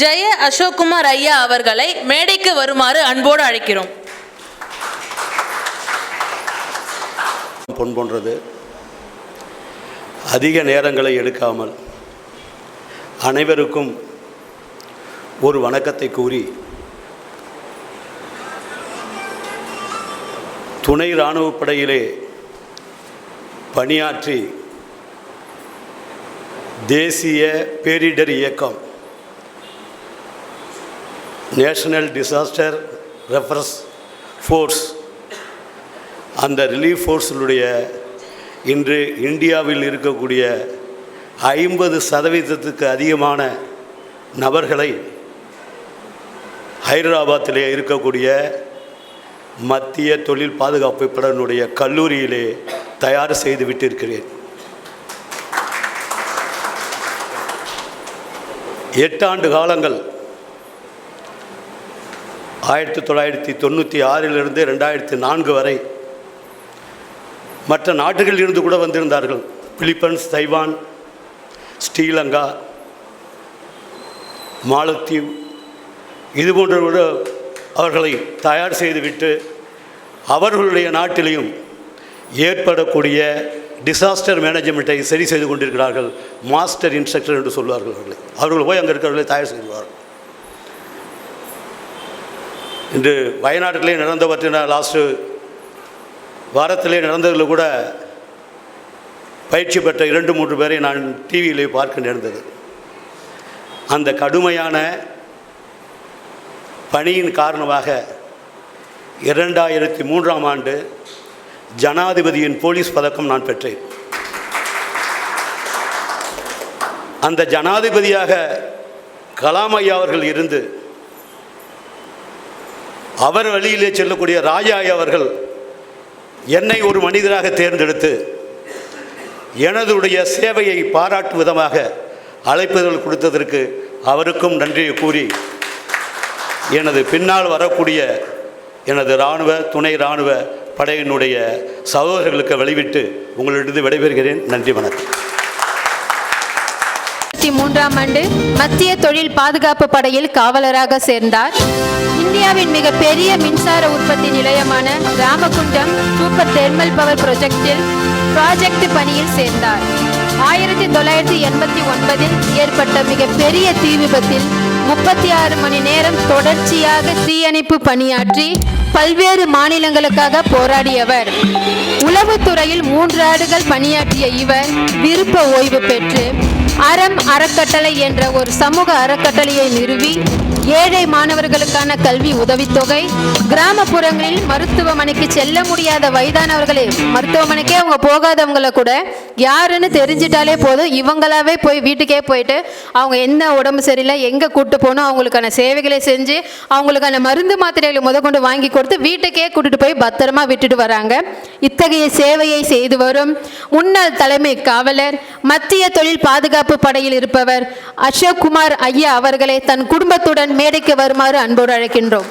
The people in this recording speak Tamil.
ஜெய அசோக்குமார் ஐயா அவர்களை மேடைக்கு வருமாறு அன்போடு அழைக்கிறோம். பொன் போன்றது. அதிக நேரங்களை எடுக்காமல் அனைவருக்கும் ஒரு வணக்கத்தை கூறி துணை இராணுவப்படையிலே பணியாற்றி தேசிய பேரிடர் இயக்கம் நேஷனல் டிசாஸ்டர் ரெஃபரன்ஸ் ஃபோர்ஸ். அந்த ரிலீஃப் ஃபோர்ஸினுடைய இன்று இந்தியாவில் இருக்கக்கூடிய ஐம்பது சதவீதத்துக்கு அதிகமான நபர்களை ஹைதராபாத்திலே இருக்கக்கூடிய மத்திய தொழில் பாதுகாப்பு படனுடைய கல்லூரியிலே தயார் செய்து விட்டிருக்கிறேன். எட்டாண்டு காலங்கள் ஆயிரத்தி தொள்ளாயிரத்தி தொண்ணூற்றி ஆறிலிருந்து ரெண்டாயிரத்தி நான்கு வரை மற்ற நாடுகளில் இருந்து கூட வந்திருந்தார்கள். பிலிப்பன்ஸ் தைவான் ஸ்ரீலங்கா மாலத்தீவ். இதுபோன்ற கூட அவர்களை தயார் செய்துவிட்டு அவர்களுடைய நாட்டிலையும் ஏற்படக்கூடிய டிசாஸ்டர் மேனேஜ்மெண்ட்டை சரி செய்து கொண்டிருக்கிறார்கள். மாஸ்டர் இன்ஸ்ட்ரக்டர் என்று சொல்வார்கள் அவர்களை. அவர்கள் போய் அங்கே இருக்கிறவர்களை தயார் செய்வார்கள் இன்று வயநாட்டிலே நடந்தவற்றின லாஸ்ட்டு வாரத்திலே நடந்ததில் கூட பயிற்சி பெற்ற இரண்டு மூன்று பேரை நான் டிவியிலே பார்க்க நேர்ந்தது. அந்த கடுமையான பணியின் காரணமாக இரண்டாயிரத்தி மூன்றாம் ஆண்டு ஜனாதிபதியின் போலீஸ் பதக்கம் நான் பெற்றேன். அந்த ஜனாதிபதியாக கலாம் ஐயா அவர்கள் இருந்து அவர் வழியிலே செல்லக்கூடிய ராஜாய் அவர்கள் என்னை ஒரு மனிதராக தேர்ந்தெடுத்து எனதுடைய சேவையை பாராட்டும் விதமாக அழைப்புதல் கொடுத்ததற்கு அவருக்கும் நன்றியை கூறி எனது பின்னால் வரக்கூடிய எனது இராணுவ துணை இராணுவ படையினுடைய சகோதரர்களுக்கு வெளிவிட்டு உங்களிடந்து விடைபெறுகிறேன். நன்றி வணக்கம். மூன்றாம் ஆண்டு மத்திய தொழில் பாதுகாப்பு படையில் காவலராக சேர்ந்தார். இந்தியாவின் மிக பெரிய மின்சார உற்பத்தி நிலையமான ராமகுண்டம் சூப்பர் தெர்மல் பவர் ப்ரொஜெக்டில் ப்ராஜெக்ட் பணியில் சேர்ந்தார். ஆயிரத்தி தொள்ளாயிரத்தி எண்பத்தி ஒன்பதில் ஏற்பட்ட மிக பெரிய தீ விபத்தில் முப்பத்தி ஆறு மணி நேரம் தொடர்ச்சியாக தீயணைப்பு பணியாற்றி பல்வேறு மாநிலங்களுக்காக போராடியவர். உளவுத்துறையில் மூன்று ஆண்டுகள் பணியாற்றிய இவர் விருப்ப ஓய்வு பெற்று அறம் அறக்கட்டளை என்ற ஒரு சமூக அறக்கட்டளையை நிறுவி ஏழை மாணவர்களுக்கான கல்வி உதவித்தொகை. கிராமப்புறங்களில் மருத்துவமனைக்கு செல்ல முடியாத வயதானவர்களே மருத்துவமனைக்கே அவங்க போகாதவங்களை கூட யாருன்னு தெரிஞ்சிட்டாலே போதும். இவங்களாவே போய் வீட்டுக்கே போயிட்டு அவங்க என்ன உடம்பு சரியில்லை எங்கே கூப்பிட்டு போகணும் அவங்களுக்கான சேவைகளை செஞ்சு அவங்களுக்கான மருந்து மாத்திரைகளை முதற்கொண்டு வாங்கி கொடுத்து வீட்டுக்கே கூட்டிட்டு போய் பத்திரமா விட்டுட்டு வராங்க. இத்தகைய சேவையை செய்து வரும் முன்னாள் தலைமை காவலர் மத்திய தொழில் பாதுகாப்பு படையில் இருப்பவர் அசோக் குமார் ஐயா அவர்களை தன் குடும்பத்துடன் மேடைக்கு வருமாறு அன்போடு அழைக்கின்றோம்.